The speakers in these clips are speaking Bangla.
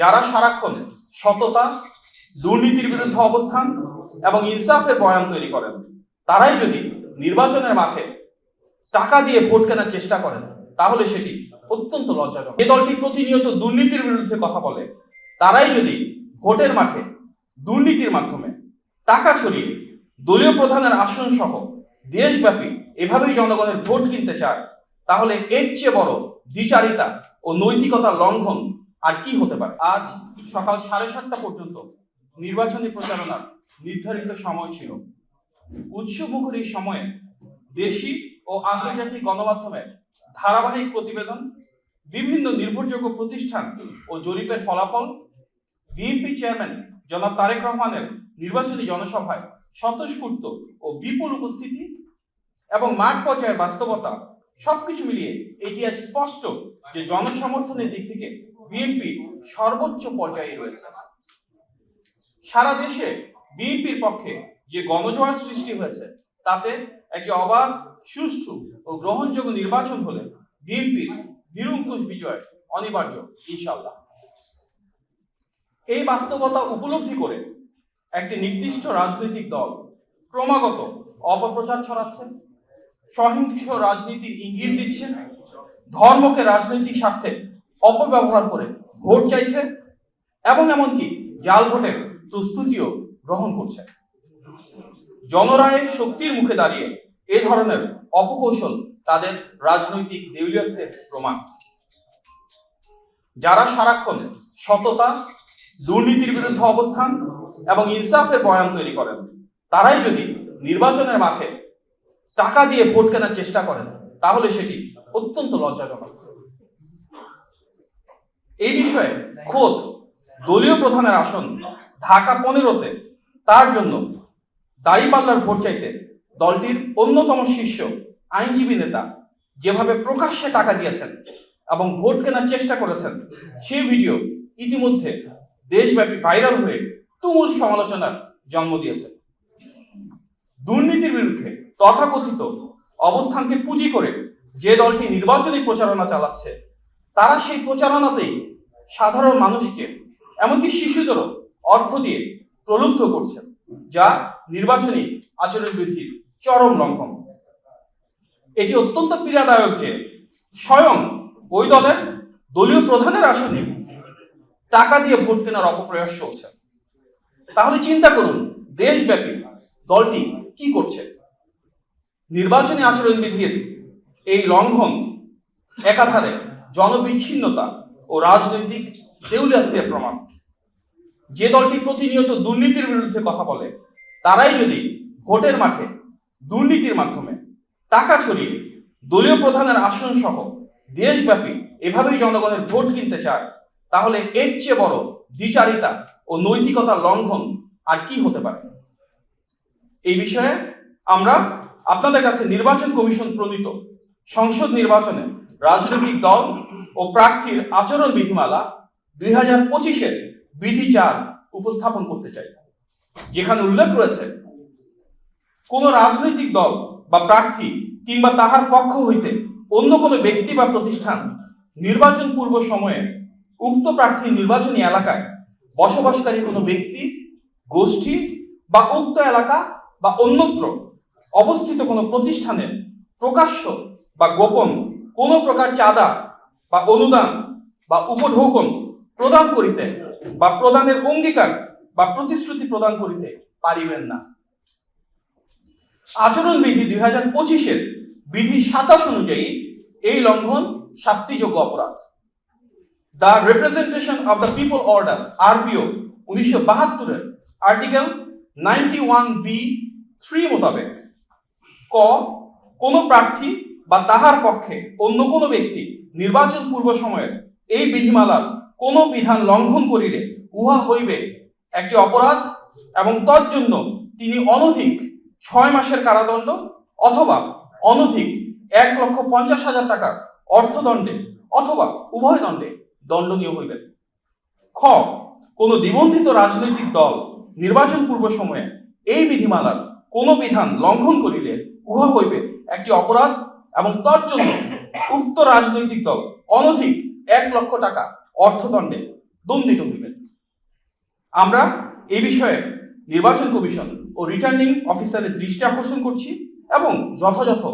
যারা সারাক্ষণ সততা, দুর্নীতির বিরুদ্ধে অবস্থান এবং ইনসাফের বয়ান তৈরি করেন, তারাই যদি নির্বাচনের মাঠে টাকা দিয়ে ভোট কেনার চেষ্টা করেন, তাহলে সেটি অত্যন্ত লজ্জাজনক। যে দলটি প্রতিনিয়ত দুর্নীতির বিরুদ্ধে কথা বলে। তারাই যদি ভোটের মাঠে দুর্নীতির মাধ্যমে টাকা ছড়িয়ে দলীয় প্রধানের আসন সহ দেশব্যাপী এভাবেই জনগণের ভোট কিনতে চায়, তাহলে এর চেয়ে বড় দ্বিচারিতা ও নৈতিকতা লঙ্ঘন আর কি হতে পারে? আজ সকাল সাড়ে সাতটা পর্যন্ত নির্বাচনী প্রচারণার নির্ধারিত সময় ছিল। উৎসবমুখর এই সময়ে দেশি ও আন্তর্জাতিক গণমাধ্যমে ধারাবাহিক প্রতিবেদন, বিভিন্ন নির্ভরযোগ্য প্রতিষ্ঠান ও জরিপের ফলাফল বিএনপি চেয়ারম্যান জনাব তারেক রহমানের নির্বাচনী জনসভায় স্বতঃস্ফূর্ত ও বিপুল উপস্থিতি এবং মাঠ পর্যায়ের বাস্তবতা সবকিছু মিলিয়ে এটি আজ স্পষ্ট যে জনসমর্থনের দিক থেকে বিএনপি সর্বোচ্চ পর্যায়ে রয়েছে। সারা দেশে বিএনপির পক্ষে যে গণজোয়ার সৃষ্টি হয়েছে, তাতে একটি অবাধ, সুষ্ঠু ও গ্রহণযোগ্য নির্বাচন হলে বিএনপির নিরঙ্কুশ বিজয় অনিবার্য ইনশাল্লাহ এই বাস্তবতা উপলব্ধি করে একটি নির্দিষ্ট রাজনৈতিক দল ক্রমাগত অপপ্রচার ছড়াচ্ছে, সহিংস রাজনীতির ইঙ্গিত দিচ্ছে, ধর্মকে রাজনৈতিক স্বার্থে অপব্যবহার করে ভোট চাইছে এবং এমনকি জাল ভোটের প্রস্তুতিও গ্রহণ করছে। জনরায়ের শক্তির মুখে দাঁড়িয়ে এ ধরনের অপকৌশল তাদের রাজনৈতিক দেউলিয়ত্বের প্রমাণ। যারা সারাক্ষণ সততা, দুর্নীতির বিরুদ্ধে অবস্থান এবং ইনসাফের বয়ান তৈরি করেন, তারাই যদি নির্বাচনের মাঠে টাকা দিয়ে ভোট কেনার চেষ্টা করেন, তাহলে সেটি অত্যন্ত লজ্জাজনক। এই বিষয়ে খোদ দলীয় প্রধানের আসন ঢাকা পনেরোতে। তার জন্য দাড়িপাল্লার ভোট চাইতে দলটির অন্যতম শীর্ষ আইনজীবী নেতা যেভাবে প্রকাশ্যে টাকা দিয়েছেন এবং ভোট কেনার চেষ্টা করেছেন সেই ভিডিও ইতিমধ্যে দেশব্যাপী ভাইরাল হয়ে তুমুল সমালোচনার জন্ম দিয়েছে। দুর্নীতির বিরুদ্ধে তথাকথিত অবস্থানকে পুঁজি করে যে দলটি নির্বাচনী প্রচারণা চালাচ্ছে তারা সেই প্রচারণাতেই সাধারণ মানুষকে, এমনকি শিশুদেরও অর্থ দিয়ে প্রলুব্ধ করছে যা নির্বাচনী আচরণবিধির চরম লঙ্ঘন। এটি অত্যন্ত পীড়াদায়ক যে স্বয়ং ওই দলের দলীয় প্রধানের আসনে টাকা দিয়ে ভোট কেনার অপপ্রয়াস চলছে। তাহলে চিন্তা করুন, দেশব্যাপী দলটি কি করছে? নির্বাচনী আচরণবিধির এই লঙ্ঘন একাধারে জনবিচ্ছিন্নতা ও রাজনৈতিক দেউলিয়াত্বের প্রমাণ। যে দলটি প্রতিনিয়ত দুর্নীতির বিরুদ্ধে কথা বলে, তারাই যদি ভোটের মাঠে দুর্নীতির মাধ্যমে টাকা ছড়িয়ে দলীয় প্রধানের আসন সহ দেশব্যাপী এভাবেই জনগণের ভোট কিনতে চায়, তাহলে এর চেয়ে বড় দ্বিচারিতা ও নৈতিকতা লঙ্ঘন আর কি হতে পারে? এই বিষয়ে আমরা আপনাদের কাছে নির্বাচন কমিশন প্রণীত সংসদ নির্বাচনে রাজনৈতিক দল ও প্রার্থীর আচরণ বিধিমালা দুই হাজার পঁচিশের বিধি চার উপস্থাপন করতে চাই। যেখানে উল্লেখ রয়েছে, কোন রাজনৈতিক দল বা প্রার্থী কিংবা তাহার পক্ষ হইতে অন্য কোনো ব্যক্তি বা প্রতিষ্ঠান নির্বাচন পূর্ব সময়ে উক্ত প্রার্থী নির্বাচনী এলাকায় বসবাসকারী কোনো ব্যক্তি, গোষ্ঠী বা উক্ত এলাকা বা অন্যত্র অবস্থিত কোনো প্রতিষ্ঠানের প্রকাশ্য বা গোপন কোনো প্রকার চাঁদা বা অনুদান বা উপঢৌকন প্রদান করিতে বা প্রদানের অঙ্গীকার বা প্রতিশ্রুতি প্রদান করিতে পারিবেন না। আচরণবিধি দুই হাজার পঁচিশের বিধি সাতাশ অনুযায়ী এই লঙ্ঘন শাস্তিযোগ্য অপরাধ। The representation of the people order RPO উনিশশো বাহাত্তরের article ninety one B three মোতাবেক ক, কোন প্রার্থী বা তাহার পক্ষে অন্য কোনো ব্যক্তি নির্বাচন পূর্ব সময়ের এই বিধিমালার কোন বিধান লঙ্ঘন করিলে উহা হইবে একটি অপরাধ এবং তজ্জন্য তিনি অনধিক ছয় মাসের কারাদণ্ড অথবা অনধিক এক লক্ষ পঞ্চাশ হাজার টাকার অর্থদণ্ডে অথবা উভয় দণ্ডে দণ্ডনীয় হইবেন। খ, কোন নিবন্ধিত রাজনৈতিক দল নির্বাচন পূর্ব সময়ে এই বিধিমালার কোন বিধান লঙ্ঘন করিলে উহা হইবে একটি অপরাধ এবং তজ্জন্য উক্ত রাজনৈতিক দল অনধিক এক লক্ষ টাকা অর্থদণ্ডে দণ্ডিত হইবেন। আমরা এই বিষয়ে নির্বাচন কমিশন ও রিটার্নিং অফিসারের দৃষ্টি আকর্ষণ করছি এবং যথাযথ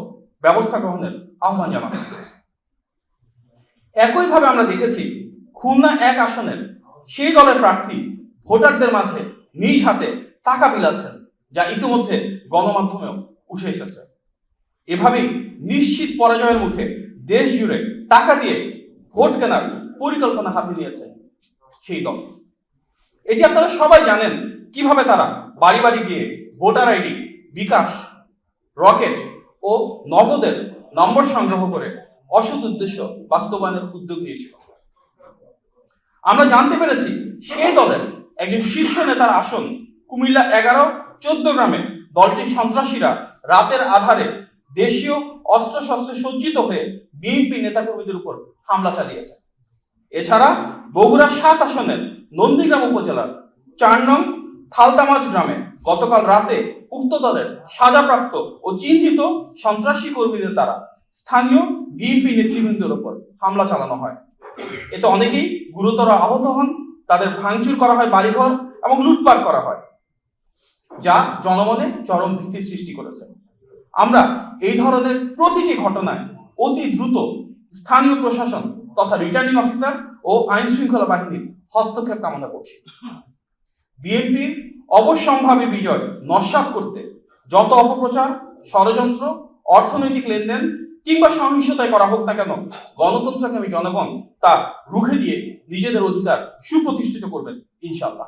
ব্যবস্থা গ্রহণের আহ্বান জানাচ্ছি। একইভাবে আমরা দেখেছি খুলনা এক আসনের সেই দলের প্রার্থী ভোটারদের মাঝে নিজ হাতে টাকা বিলাচ্ছেন যা ইতিমধ্যে গণমাধ্যমেও উঠে এসেছে। এভাবেই নিশ্চিত পরাজয়ের মুখে দেশ জুড়ে টাকা দিয়ে ভোট কেনার পরিকল্পনা হাতে নিয়েছে সেই দল। এটি আপনারা সবাই জানেন কীভাবে তারা বাড়ি বাড়ি গিয়ে ভোটার আইডি, বিকাশ, রকেট ও নগদের নম্বর সংগ্রহ করে অসৎ উদ্দেশ্য বাস্তবায়নের উদ্যোগ নিয়েছিল। আমরা জানতে পেরেছি সেই দলের একজন শীর্ষ নেতার আসন কুমিল্লা এগারো, চোদ্দ গ্রামে দলটির সন্ত্রাসীরা রাতের আধারে দেশীয় অস্ত্রশস্ত্রে সজ্জিত হয়ে বিএনপি নেতাকর্মীদের উপর হামলা চালিয়েছে। এছাড়া বগুড়া সাত আসনের নন্দীগ্রাম উপজেলার চার নং থালতামাজ গ্রামে গতকাল রাতে উক্ত দলের সাজাপ্রাপ্ত ও চিহ্নিত সন্ত্রাসী কর্মীদের দ্বারা স্থানীয় বিএনপি নেতৃবৃন্দের উপর হামলা চালানো হয়। এতে অনেকেই গুরুতর আহত হন, তাদের ভাঙচুর করা হয় বাড়িঘর এবং লুটপাট করা হয়, যা জনমনে চরম ভীতি সৃষ্টি করেছে। আমরা এই ধরনের প্রতিটি ঘটনায় অতি দ্রুত স্থানীয় প্রশাসন তথা রিটার্নিং অফিসার ও আইন শৃঙ্খলা বাহিনীর হস্তক্ষেপ কামনা করছি। বিএনপির অবশ্যম্ভাবী বিজয় নস্বাত করতে যত অপপ্রচার, ষড়যন্ত্র, অর্থনৈতিক লেনদেন কিংবা সহিংসতায় করা হোক না কেন গণতন্ত্রকামী জনগণ তা রুখে দিয়ে নিজেদের অধিকার সুপ্রতিষ্ঠিত করবেন ইনশাল্লাহ